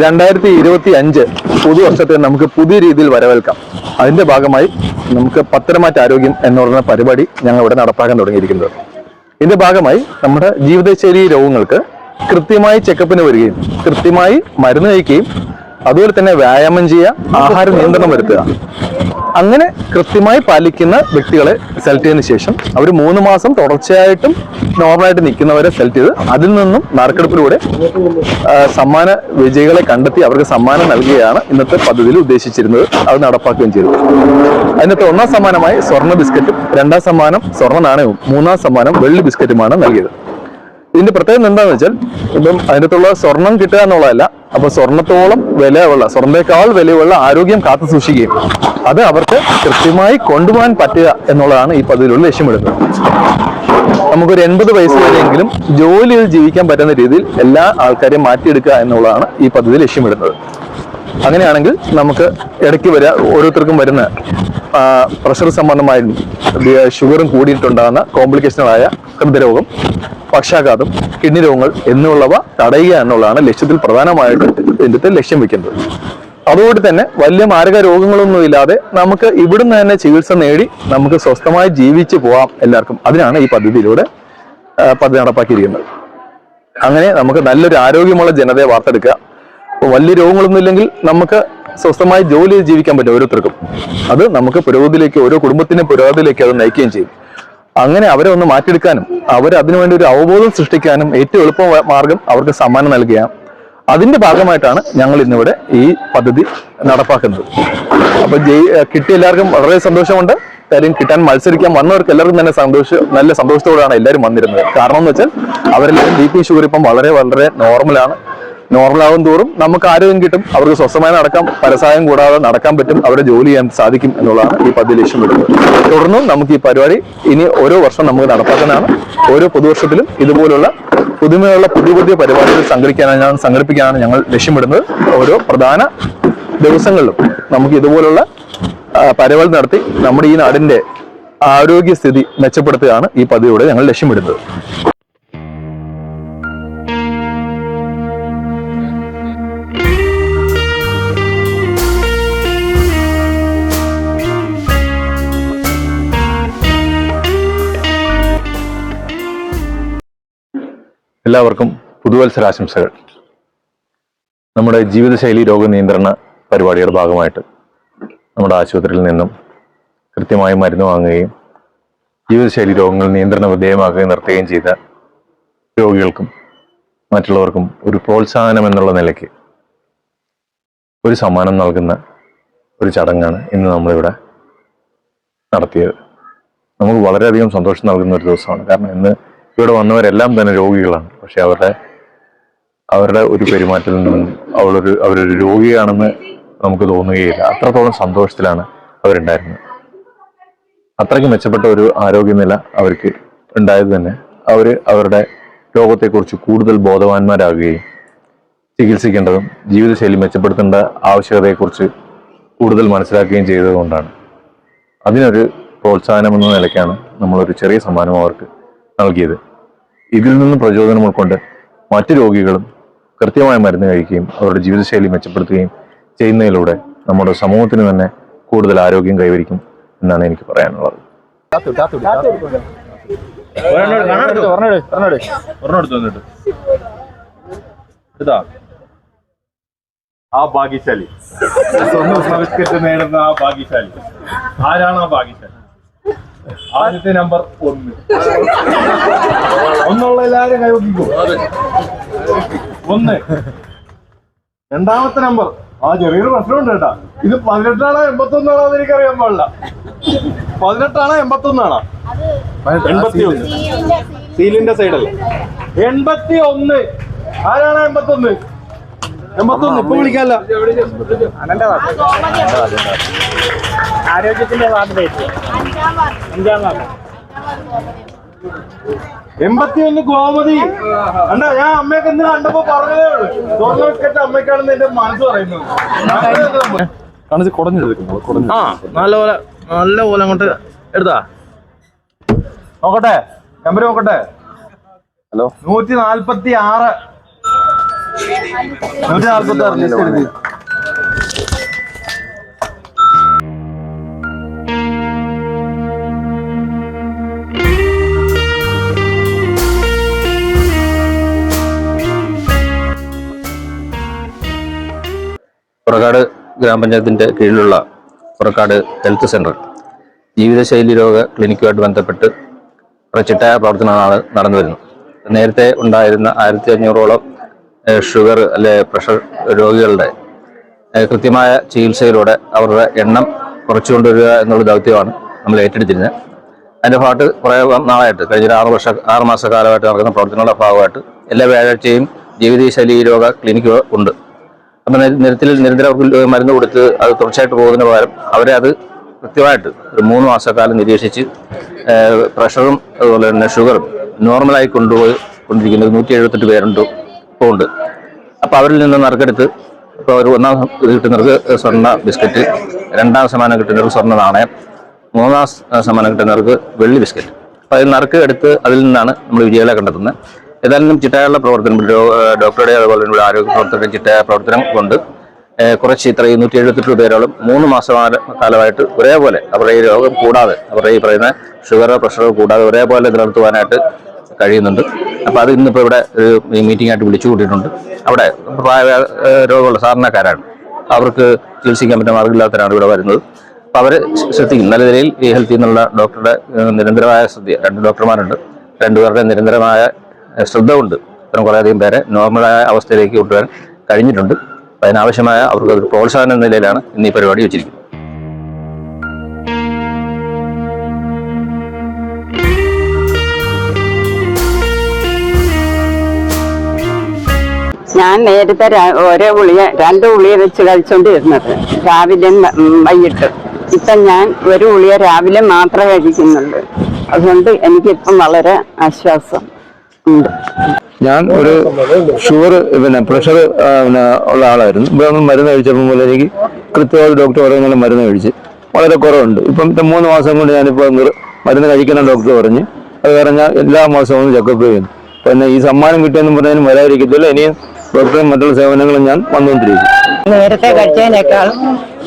രണ്ടായിരത്തി ഇരുപത്തി അഞ്ച് പുതുവർഷത്തെ നമുക്ക് പുതിയ രീതിയിൽ വരവേൽക്കാം. അതിന്റെ ഭാഗമായി നമുക്ക് പത്തരമാറ്റ ആരോഗ്യം എന്ന് പറയുന്ന പരിപാടി ഞങ്ങൾ ഇവിടെ നടപ്പാക്കാൻ തുടങ്ങിയിരിക്കുന്നത്. ഇതിന്റെ ഭാഗമായി നമ്മുടെ ജീവിതശൈലി രോഗങ്ങൾക്ക് കൃത്യമായി ചെക്കപ്പിന് വരികയും കൃത്യമായി മരുന്ന് കഴിക്കുകയും അതുപോലെ തന്നെ വ്യായാമം ചെയ്യുക ആഹാര നിയന്ത്രണം വരുത്തുക. അങ്ങനെ കൃത്യമായി പാലിക്കുന്ന വ്യക്തികളെ സെലക്ട് ചെയ്തതിനു ശേഷം അവർ മൂന്ന് മാസം തുടർച്ചയായിട്ടും നോർമലായിട്ട് നിൽക്കുന്നവരെ സെലക്ട് ചെയ്ത് അതിൽ നിന്നും നറുക്കെടുപ്പിലൂടെ സമ്മാന വിജയികളെ കണ്ടെത്തി അവർക്ക് സമ്മാനം നൽകുകയാണ് ഇന്നത്തെ പദ്ധതിയിൽ ഉദ്ദേശിച്ചിരുന്നത്. അത് നടപ്പാക്കുകയും ചെയ്തു. അതിനകത്ത് ഒന്നാം സമ്മാനമായി സ്വർണ ബിസ്ക്കറ്റും രണ്ടാം സമ്മാനം സ്വർണ നാണയവും മൂന്നാം സമ്മാനം വെള്ളി ബിസ്ക്കറ്റുമാണ് നൽകിയത്. ഇതിന്റെ പ്രത്യേകത എന്താണെന്ന് വെച്ചാൽ ഇപ്പം അതിനകത്തുള്ള സ്വർണം കിട്ടുക എന്നുള്ളതല്ല അപ്പൊ സ്വർണത്തോളം വിലയുള്ള സ്വർണത്തെക്കാൾ വിലയുള്ള ആരോഗ്യം കാത്തു സൂക്ഷിക്കുകയും അത് അവർക്ക് കൃത്യമായി കൊണ്ടുപോകാൻ പറ്റുക എന്നുള്ളതാണ് ഈ പദ്ധതിയിലുള്ള ലക്ഷ്യമിടുന്നത്. നമുക്കൊരു എൺപത് വയസ്സ് വരെയെങ്കിലും ജോലിയിൽ ജീവിക്കാൻ പറ്റുന്ന രീതിയിൽ എല്ലാ ആൾക്കാരെയും മാറ്റിയെടുക്കുക എന്നുള്ളതാണ് ഈ പദ്ധതി ലക്ഷ്യമിടുന്നത്. അങ്ങനെയാണെങ്കിൽ നമുക്ക് ഇടയ്ക്ക് വരിക ഓരോരുത്തർക്കും വരുന്ന പ്രഷർ സംബന്ധമായും ഷുഗറും കൂടിയിട്ടുണ്ടാകുന്ന കോംപ്ലിക്കേഷനുകളായ ഹൃദയരോഗം പക്ഷാഘാതം കിഡ്നി രോഗങ്ങൾ എന്നുള്ളവ തടയുക എന്നുള്ളതാണ് ലക്ഷ്യത്തിൽ പ്രധാനമായിട്ട് ഇതിന്റെ ലക്ഷ്യം വെക്കുന്നത്. അതുകൊണ്ട് തന്നെ വലിയ മാരക രോഗങ്ങളൊന്നുമില്ലാതെ നമുക്ക് ഇവിടുന്ന് തന്നെ ചികിത്സ നേടി നമുക്ക് സ്വസ്ഥമായി ജീവിച്ചു പോവാം എല്ലാവർക്കും. അതിനാണ് ഈ പദ്ധതിയിലൂടെ പദ്ധതി നടപ്പാക്കിയിരിക്കുന്നത്. അങ്ങനെ നമുക്ക് നല്ലൊരു ആരോഗ്യമുള്ള ജനതയെ വാർത്തെടുക്കുക. വലിയ രോഗങ്ങളൊന്നും ഇല്ലെങ്കിൽ നമുക്ക് സ്വസ്ഥമായി ജോലി ജീവിക്കാൻ പറ്റും ഓരോരുത്തർക്കും. അത് നമുക്ക് പുരോഗതിയിലേക്ക് ഓരോ കുടുംബത്തിന്റെ പുരോഗതിയിലേക്ക് അത് നയിക്കുകയും ചെയ്യും. അങ്ങനെ അവരെ ഒന്ന് മാറ്റിയെടുക്കാനും അവർ അതിനുവേണ്ടി ഒരു അവബോധം സൃഷ്ടിക്കാനും ഏറ്റവും എളുപ്പ മാർഗം അവർക്ക് സമ്മാനം നൽകുക അതിന്റെ ഭാഗമായിട്ടാണ് ഞങ്ങൾ ഇന്നിവിടെ ഈ പദ്ധതി നടപ്പാക്കുന്നത്. അപ്പൊ ജയി കിട്ടിയ എല്ലാവർക്കും വളരെ സന്തോഷമുണ്ട്. കാര്യം കിട്ടാൻ മത്സരിക്കാൻ വന്നവർക്ക് എല്ലാവർക്കും തന്നെ സന്തോഷം നല്ല സന്തോഷത്തോടെയാണ് എല്ലാവരും വന്നിരുന്നത്. കാരണം എന്ന് വെച്ചാൽ അവരെല്ലാവരും ബി പി ഷുഗർ ഇപ്പം വളരെ വളരെ നോർമലാണ് നോർമൽ ആവും തോറും നമുക്ക് ആരോഗ്യം കിട്ടും. അവർക്ക് സ്വസ്ഥമായി നടക്കാം. പരസായം കൂടാതെ നടക്കാൻ പറ്റും. അവരുടെ ജോലി ചെയ്യാൻ സാധിക്കും എന്നുള്ളതാണ് ഈ പദ്ധതി ലക്ഷ്യം ലക്ഷ്യമിടുന്നത് തുടർന്നും നമുക്ക് ഈ പരിപാടി ഇനി ഓരോ വർഷം നമുക്ക് നടപ്പാക്കുന്നതാണ്. ഓരോ പുതുവർഷത്തിലും ഇതുപോലുള്ള പുതുമയുള്ള പുതിയ പുതിയ പരിപാടികൾ സംഘടിക്കാനാണ് സംഘടിപ്പിക്കാനാണ് ഞങ്ങൾ ലക്ഷ്യമിടുന്നത്. ഓരോ പ്രധാന ദിവസങ്ങളിലും നമുക്ക് ഇതുപോലുള്ള പരിപാടി നടത്തി നമ്മുടെ ഈ നാടിന്റെ ആരോഗ്യസ്ഥിതി മെച്ചപ്പെടുത്തുകയാണ് ഈ പദ്ധതിയോടെ ഞങ്ങൾ ലക്ഷ്യമിടുന്നത്. എല്ലാവർക്കും പുതുവത്സരാശംസകൾ. നമ്മുടെ ജീവിതശൈലി രോഗനിയന്ത്രണ പരിപാടിയുടെ ഭാഗമായിട്ട് നമ്മുടെ ആശുപത്രിയിൽ നിന്നും കൃത്യമായി മരുന്ന് വാങ്ങുകയും ജീവിതശൈലി രോഗങ്ങൾ നിയന്ത്രണ വിധേയമാക്കുകയും നിർത്തുകയും ചെയ്ത രോഗികൾക്കും മറ്റുള്ളവർക്കും ഒരു പ്രോത്സാഹനം എന്നുള്ള നിലയ്ക്ക് ഒരു സമ്മാനം നൽകുന്ന ഒരു ചടങ്ങാണ് ഇന്ന് നമ്മളിവിടെ നടത്തിയത്. നമുക്ക് വളരെയധികം സന്തോഷം നൽകുന്ന ഒരു ദിവസമാണ്. കാരണം ഇന്ന് ഇവിടെ വന്നവരെല്ലാം തന്നെ രോഗികളാണ്. പക്ഷെ അവരുടെ അവരുടെ ഒരു പെരുമാറ്റത്തിൽ നിന്നും അവളൊരു അവരൊരു രോഗിയാണെന്ന് നമുക്ക് തോന്നുകയില്ല. അത്രത്തോളം സന്തോഷത്തിലാണ് അവരുണ്ടായിരുന്നത്. അത്രയ്ക്ക് മെച്ചപ്പെട്ട ഒരു ആരോഗ്യനില അവർക്ക് ഉണ്ടായത് തന്നെ അവർ അവരുടെ രോഗത്തെക്കുറിച്ച് കൂടുതൽ ബോധവാന്മാരാകുകയും ചികിത്സിക്കേണ്ടതും ജീവിതശൈലി മെച്ചപ്പെടുത്തേണ്ട ആവശ്യകതയെക്കുറിച്ച് കൂടുതൽ മനസ്സിലാക്കുകയും ചെയ്തതുകൊണ്ടാണ് അതിനൊരു പ്രോത്സാഹനം എന്ന നിലയ്ക്കാണ് നമ്മളൊരു ചെറിയ സമ്മാനം അവർക്ക് നൽകിയത്. ഇതിൽ നിന്ന് പ്രചോദനം ഉൾക്കൊണ്ട് മറ്റു രോഗികളും കൃത്യമായ മരുന്ന് കഴിക്കുകയും അവരുടെ ജീവിതശൈലി മെച്ചപ്പെടുത്തുകയും ചെയ്യുന്നതിലൂടെ നമ്മുടെ സമൂഹത്തിന് തന്നെ കൂടുതൽ ആരോഗ്യം കൈവരിക്കും എന്നാണ് എനിക്ക് പറയാനുള്ളത്. ആ ഭാഗ്യശാലി. സ്വർണ സംസ്കൃതി നേടുന്ന ആ ഭാഗ്യശാലി. ആരാണ് ആ ഭാഗ്യശാലി? ആദ്യത്തെ നമ്പർ ഒന്ന്. ഒന്നുള്ള എല്ലാരും കൈവക്കിക്കോ. ഒന്ന്. രണ്ടാമത്തെ നമ്പർ ആ ചെറിയൊരു പ്രശ്നമുണ്ട് കേട്ടാ. ഇത് പതിനെട്ടാണോ എൺപത്തി ഒന്നാണോ എന്ന് എനിക്കറിയാൻ പാടില്ല. പതിനെട്ടാണോ എൺപത്തി ഒന്നാണോ എൺപത്തി ഒന്ന് സീലിന്റെ സൈഡല്ലേ? എൺപത്തി ഒന്ന് ആരാണ് എൺപത്തി ഒന്ന് ഒന്ന് ഇപ്പൊ വിളിക്കാലോ ആരോഗ്യത്തിന്റെ വാർഡിലേക്ക് അഞ്ചാം വാർഡ് എൺപത്തി ഒന്ന് ഗോമതി അണ്ട ഞാൻ അമ്മയൊക്കെ ഇന്ന് കണ്ടപ്പോ പറഞ്ഞതേ ഉള്ളൂ. അമ്മയ്ക്കാണെന്ന് എന്റെ മനസ്സ് പറയുന്നു. കുടഞ്ഞെടുക്കുന്നു ആ നല്ല പോലെ നല്ല പോലെ അങ്ങോട്ട് എടുത്താ. നോക്കട്ടെ നമ്പർ നോക്കട്ടെ. ഹലോ. നൂറ്റി നാല്പത്തി ആറ് പുറക്കാട് ഗ്രാമപഞ്ചായത്തിന്റെ കീഴിലുള്ള പുറക്കാട് ഹെൽത്ത് സെന്റർ ജീവിതശൈലി രോഗ ക്ലിനിക്കുമായിട്ട് ബന്ധപ്പെട്ട് ഒരു ചിട്ടയായ പ്രവർത്തനമാണ് നടന്നു വരുന്നത്. നേരത്തെ ഉണ്ടായിരുന്ന ആയിരത്തി അഞ്ഞൂറോളം ഷുഗർ അല്ലെ പ്രഷർ രോഗികളുടെ കൃത്യമായ ചികിത്സയിലൂടെ അവരുടെ എണ്ണം കുറച്ചുകൊണ്ടുവരിക എന്നുള്ള ദൗത്യമാണ് നമ്മൾ ഏറ്റെടുത്തിരുന്നത്. അതിന്റെ ഭാഗത്ത് കുറേ നാളായിട്ട് കഴിഞ്ഞ ആറ് വർഷ ആറ് മാസ കാലമായിട്ട് നടക്കുന്ന പ്രവർത്തനങ്ങളുടെ ഭാഗമായിട്ട് എല്ലാ വ്യാഴാഴ്ചയും ജീവിതശൈലി രോഗ ക്ലിനിക്കുകൾ ഉണ്ട്. അപ്പം നിരത്തിൽ നിരന്തരം അവർക്ക് മരുന്ന് കൊടുത്ത് അത് തുടർച്ചയായിട്ട് പോകുന്നതിന് പകരം അവരെ അത് കൃത്യമായിട്ട് ഒരു മൂന്ന് മാസക്കാലം നിരീക്ഷിച്ച് പ്രഷറും അതുപോലെ തന്നെ ഷുഗറും നോർമലായി കൊണ്ടുപോയി കൊണ്ടിരിക്കുന്നത് നൂറ്റി എഴുപത്തെട്ട് പേരുണ്ട്. ഇപ്പോൾ ഉണ്ട്. അപ്പോൾ അവരിൽ നിന്ന് നറുക്കെടുത്ത് ഇപ്പോൾ ഒരു ഒന്നാം കിട്ടുന്നവർക്ക് സ്വർണ ബിസ്ക്കറ്റ് രണ്ടാം സമ്മാനം കിട്ടുന്നവർക്ക് സ്വർണ നാണയം മൂന്നാം സമ്മാനം കിട്ടുന്നവർക്ക് വെള്ളി ബിസ്ക്കറ്റ്. അപ്പോൾ അതിൽ നറുക്ക് എടുത്ത് അതിൽ നിന്നാണ് നമ്മൾ വിജയികളെ കണ്ടെത്തുന്നത്. ഏതായാലും ചിട്ടയായുള്ള പ്രവർത്തനം ഡോക്ടറുടെ അതുപോലെ തന്നെ ആരോഗ്യ പ്രവർത്തകരുടെ ചിട്ടയായ പ്രവർത്തനം കൊണ്ട് കുറച്ച് ഇത്ര നൂറ്റി എഴുപത്തെട്ട് പേരോളം മൂന്ന് മാസം കാലമായിട്ട് ഒരേപോലെ അവരുടെ ഈ രോഗം കൂടാതെ അവരുടെ ഈ പറയുന്ന ഷുഗർ പ്രഷർ കൂടാതെ ഒരേപോലെ നിലനിർത്തുവാനായിട്ട് കഴിയുന്നുണ്ട്. അപ്പോൾ അത് ഇന്നിപ്പോൾ ഇവിടെ ഒരു മീറ്റിംഗ് ആയിട്ട് വിളിച്ചു കൂട്ടിയിട്ടുണ്ട്. അവിടെ പ്രായ രോഗമുള്ള സാധാരണക്കാരാണ്. അവർക്ക് ചികിത്സിക്കാൻ പറ്റുന്ന മാർഗമില്ലാത്തവരാണ് ഇവിടെ വരുന്നത്. അപ്പോൾ അവർ ശ്രദ്ധിക്കും. നല്ല നിലയിൽ ഈ ഹെൽത്തിൽ നിന്നുള്ള ഡോക്ടറുടെ നിരന്തരമായ ശ്രദ്ധ രണ്ട് ഡോക്ടർമാരുണ്ട്. രണ്ടുപേരുടെ നിരന്തരമായ ശ്രദ്ധ കൊണ്ട് ഇത്തരം കുറേയധികം പേരെ നോർമലായ അവസ്ഥയിലേക്ക് കൊണ്ടുവരാൻ കഴിഞ്ഞിട്ടുണ്ട്. അതിനാവശ്യമായ അവർക്ക് ഒരു പ്രോത്സാഹനം എന്ന നിലയിലാണ് ഇന്ന് ഈ പരിപാടി വെച്ചിരിക്കുന്നത്. ഞാൻ നേരത്തെ ഓരോ ഗുളിക രണ്ട് ഗുളിക വെച്ച് കഴിച്ചോണ്ടിരുന്നത് രാവിലെ വൈകിട്ട്. ഇപ്പം ഞാൻ ഒരു ഗുളിക രാവിലെ മാത്രമേ കഴിക്കുന്നുണ്ട്. അതുകൊണ്ട് എനിക്കിപ്പം വളരെ ആശ്വാസം ഉണ്ട്. ഞാൻ ഒരു ഷുഗർ പിന്നെ പ്രഷർ പിന്നെ ഉള്ള ആളായിരുന്നു. ഇപ്പം മരുന്ന് കഴിച്ചപ്പോൾ മുതൽ എനിക്ക് കൃത്യമായിട്ട് ഡോക്ടർ പറയുന്ന മരുന്ന് കഴിച്ച് വളരെ കുറവുണ്ട്. ഇപ്പം മൂന്ന് മാസം കൊണ്ട് ഞാനിപ്പോൾ മരുന്ന് കഴിക്കണം ഡോക്ടർ പറഞ്ഞ്. അത് പറഞ്ഞാൽ എല്ലാ മാസവും ചെക്കപ്പ് ചെയ്യുന്നു. പിന്നെ ഈ സമ്മാനം കിട്ടിയെന്ന് പറഞ്ഞാലും വരാതിരിക്കത്തില്ല. ഇനിയും ഡോക്ടറും മറ്റുള്ള സേവനങ്ങളും ഞാൻ വന്നുകൊണ്ടിരിക്കും. നേരത്തെ കഴിച്ചതിനേക്കാൾ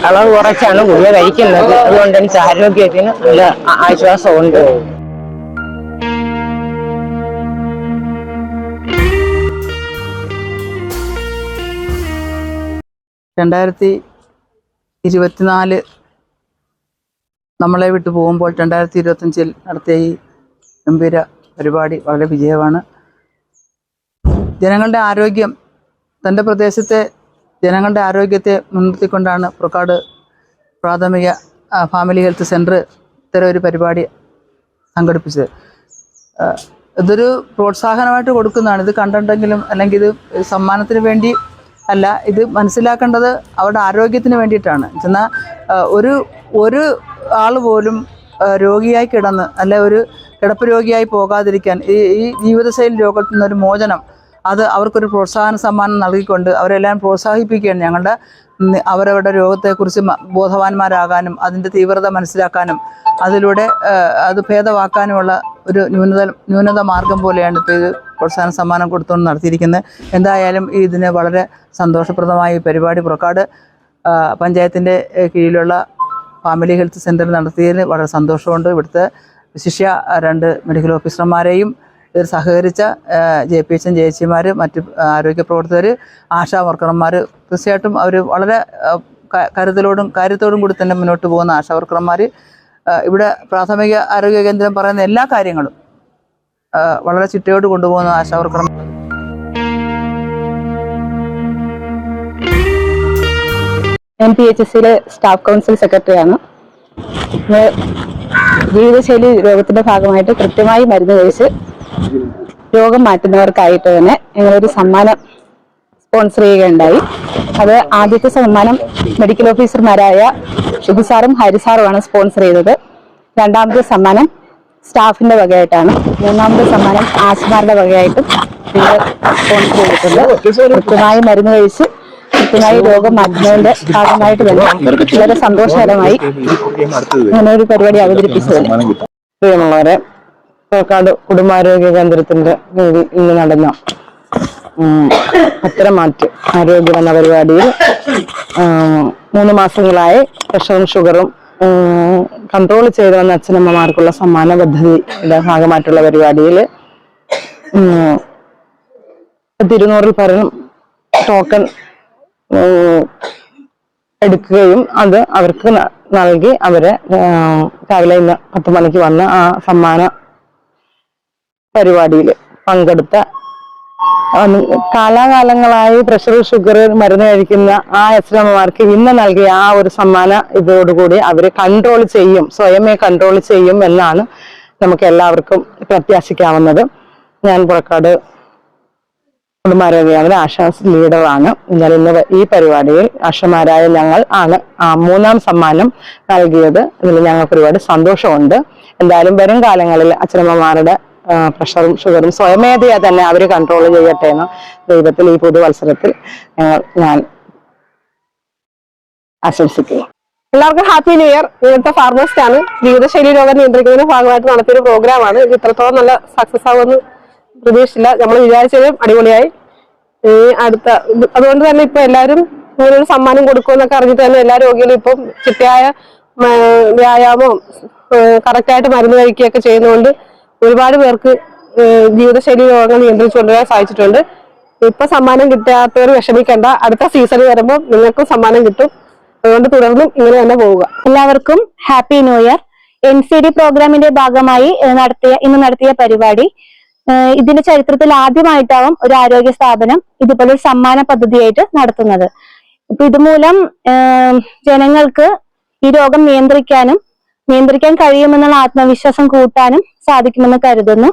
അളവ് കുറച്ചാണ് ഗുളിക കഴിക്കുന്നത്. അതുകൊണ്ട് എനിക്ക് ആരോഗ്യത്തിന് നല്ല ആശ്വാസമുണ്ട്. രണ്ടായിരത്തി ഇരുപത്തിനാല് നമ്മളെ വിട്ടു പോകുമ്പോൾ രണ്ടായിരത്തി ഇരുപത്തഞ്ചിൽ നടത്തിയ ഈ ഗംഭീര പരിപാടി വളരെ വിജയമാണ്. ജനങ്ങളുടെ ആരോഗ്യം തന്റെ പ്രദേശത്തെ ജനങ്ങളുടെ ആരോഗ്യത്തെ മുൻനിർത്തിക്കൊണ്ടാണ് പുറക്കാട് പ്രാഥമിക ഫാമിലി ഹെൽത്ത് സെന്റർ ഇത്തരം ഒരു പരിപാടി സംഘടിപ്പിച്ചത്. ഇതൊരു പ്രോത്സാഹനമായിട്ട് കൊടുക്കുന്നതാണ്. ഇത് കണ്ടിട്ടെങ്കിലും അല്ലെങ്കിൽ ഇത് സമ്മാനത്തിന് വേണ്ടി അല്ല ഇത് മനസ്സിലാക്കേണ്ടത് അവരുടെ ആരോഗ്യത്തിന് വേണ്ടിയിട്ടാണ്. എന്നാൽ ഒരു ഒരു ആൾ പോലും രോഗിയായി കിടന്ന് അല്ലെ ഒരു കിടപ്പ് രോഗിയായി പോകാതിരിക്കാൻ ഈ ഈ ജീവിതശൈലി രോഗത്തിൽ നിന്നൊരു മോചനം അത് അവർക്കൊരു പ്രോത്സാഹന സമ്മാനം നൽകിക്കൊണ്ട് അവരെല്ലാം പ്രോത്സാഹിപ്പിക്കുകയാണ് ഞങ്ങളുടെ അവരവരുടെ രോഗത്തെക്കുറിച്ച് ബോധവാന്മാരാകാനും അതിന്റെ തീവ്രത മനസ്സിലാക്കാനും അതിലൂടെ അത് ഭേദമാക്കാനുമുള്ള ഒരു ന്യൂനത ന്യൂനത മാർഗം പോലെയാണ് ഇപ്പോൾ ഇത് പ്രോത്സാഹന സമ്മാനം കൊടുത്തുകൊണ്ട് നടത്തിയിരിക്കുന്നത്. എന്തായാലും ഇതിന് വളരെ സന്തോഷപ്രദമായ പരിപാടി പുറക്കാട് പഞ്ചായത്തിന്റെ കീഴിലുള്ള ഫാമിലി ഹെൽത്ത് സെന്ററിൽ നടത്തിയതിൽ വളരെ സന്തോഷമുണ്ട്. ഇവിടുത്തെ വിശിഷ്യ രണ്ട് മെഡിക്കൽ ഓഫീസർമാരെയും ഇതിൽ സഹകരിച്ച ജെ പി എച്ച് ജെ എച്ചിമാർ മറ്റ് ആരോഗ്യ പ്രവർത്തകർ ആശാ വർക്കർമാർ തീർച്ചയായിട്ടും അവർ വളരെ കരുതലോടും കാര്യത്തോടും കൂടി തന്നെ മുന്നോട്ട് പോകുന്ന ആശാ വർക്കർമാർ ഇവിടെ പ്രാഥമിക ആരോഗ്യ കേന്ദ്രം പറയുന്ന എല്ലാ കാര്യങ്ങളും വളരെ ചിട്ടയോട് കൊണ്ടുപോകുന്ന ആശാ വർക്കർമാർ എം പി എച്ച് എസിലെ സ്റ്റാഫ് കൗൺസിൽ സെക്രട്ടറിയാണ്. ജീവിതശൈലി രോഗത്തിന്റെ ഭാഗമായിട്ട് കൃത്യമായി മരുന്ന് കഴിച്ച് രോഗം മാറ്റുന്നവർക്കായിട്ട് തന്നെ ഞങ്ങളൊരു സമ്മാനം സ്പോൺസർ ചെയ്യുകയുണ്ടായി. അത് ആദ്യത്തെ സമ്മാനം മെഡിക്കൽ ഓഫീസർമാരായ ഷുബുസാറും ഹരിസാറുമാണ് ഹരി സ്പോൺസർ ചെയ്തത്. രണ്ടാമത്തെ സമ്മാനം സ്റ്റാഫിന്റെ വകയായിട്ടാണ്. മൂന്നാമത്തെ സമ്മാനം ആശുമാരുടെ വകയായിട്ടും ഞങ്ങൾ സ്പോൺസർ ചെയ്തിട്ടുണ്ട്. കൃത്യമായി മരുന്ന് കഴിച്ച് കൃത്യമായി രോഗം മാറ്റുന്നതിന്റെ ഭാഗമായിട്ട് തന്നെ വളരെ സന്തോഷകരമായി അങ്ങനെ ഒരു പരിപാടി അവതരിപ്പിച്ചത്. പ്രിയമുള്ളവരെ പുറക്കാട് കുടുംബാരോഗ്യ കേന്ദ്രത്തിന്റെ കീഴിൽ ഇന്ന് നടന്ന അത്തരം മാറ്റ് ആരോഗ്യം എന്ന പരിപാടിയിൽ മൂന്ന് മാസങ്ങളായി പ്രഷറും ഷുഗറും കൺട്രോൾ ചെയ്തു വന്ന അച്ഛനമ്മമാർക്കുള്ള സമ്മാന പദ്ധതിയുടെ ഭാഗമായിട്ടുള്ള പരിപാടിയിൽ തിരുനൂറിൽ പരം ടോക്കൺ എടുക്കുകയും അത് അവർക്ക് നൽകി അവരെ രാവിലെ ഇന്ന് പത്ത് മണിക്ക് വന്ന് ആ സമ്മാന പരിപാടിയിൽ പങ്കെടുത്ത കാലാകാലങ്ങളായി പ്രഷർ ഷുഗർ മരുന്ന് കഴിക്കുന്ന ആ അച്ഛനമ്മമാർക്ക് ഇന്ന് നൽകിയ ആ ഒരു സമ്മാന ഇതോടുകൂടി അവരെ കൺട്രോൾ ചെയ്യും സ്വയമേ കൺട്രോൾ ചെയ്യും എന്നാണ് നമുക്ക് എല്ലാവർക്കും പ്രത്യാശിക്കാവുന്നത്. ഞാൻ പുറക്കാട് കുടുംബാരോഗ്യ ആശാസ് ലീഡറാണ് എന്നാൽ ഇന്ന് ഈ പരിപാടിയിൽ ആശമാരായ ഞങ്ങൾ ആണ്. ആ മൂന്നാം സമ്മാനം നൽകിയത്. ഇതിൽ ഞങ്ങൾക്ക് ഒരുപാട് സന്തോഷമുണ്ട്. എന്തായാലും വരും കാലങ്ങളിൽ അച്ഛനമ്മമാരുടെ പ്രഷറും ഷുഗറും സ്വയമേധയാ തന്നെ അവർ കൺട്രോൾ ചെയ്യട്ടെ എന്ന് ദൈവത്തിൽ ഈ പുതുവത്സരത്തിൽ ഞാൻ ആശംസിക്കുന്നു. എല്ലാവർക്കും ഹാപ്പി ന്യൂ ഇയർ ഇവിടുത്തെ ഫാർമസ്റ്റ് ആണ്. ജീവിതശൈലി രോഗം നിയന്ത്രിക്കുന്നതിന് ഭാഗമായിട്ട് നടത്തിയൊരു പ്രോഗ്രാമാണ് ഇത് ഇത്രത്തോളം നല്ല സക്സസ് ആവുമെന്ന് പ്രതീക്ഷിച്ചില്ല. നമ്മൾ വിചാരിച്ചതും അടിപൊളിയായി. അടുത്ത അതുകൊണ്ട് തന്നെ ഇപ്പൊ എല്ലാവരും ഇങ്ങനൊരു സമ്മാനം കൊടുക്കുമെന്നൊക്കെ അറിഞ്ഞിട്ട് തന്നെ എല്ലാ രോഗികളും ഇപ്പം ചിട്ടയായ വ്യായാമം വ്യായാമവും കറക്റ്റായിട്ട് മരുന്ന് കഴിക്കുകയൊക്കെ ചെയ്യുന്നതുകൊണ്ട് ഒരുപാട് പേർക്ക് ജീവിതശൈലി രോഗങ്ങൾ നിയന്ത്രിച്ചു കൊണ്ടുവരാൻ സാധിച്ചിട്ടുണ്ട്. ഇപ്പൊ സമ്മാനം കിട്ടാത്തവർ വിഷമിക്കേണ്ട. അടുത്ത സീസൺ വരുമ്പോൾ നിങ്ങൾക്കും സമ്മാനം കിട്ടും. അതുകൊണ്ട് തുടർന്നും ഇങ്ങനെ തന്നെ പോവുക. എല്ലാവർക്കും happy new year N C D പ്രോഗ്രാമിന്റെ ഭാഗമായി നടത്തിയ ഇന്ന് നടത്തിയ പരിപാടി ഇതിന്റെ ചരിത്രത്തിൽ ആദ്യമായിട്ടാവും ഒരു ആരോഗ്യ സ്ഥാപനം ഇതുപോലെ ഒരു സമ്മാന പദ്ധതിയായിട്ട് നടത്തുന്നത്. ഇപ്പൊ ഇതുമൂലം ജനങ്ങൾക്ക് ഈ രോഗം നിയന്ത്രിക്കാനും നിയന്ത്രിക്കാൻ കഴിയുമെന്നുള്ള ആത്മവിശ്വാസം കൂട്ടാനും സാധിക്കുമെന്ന് കരുതുന്നു.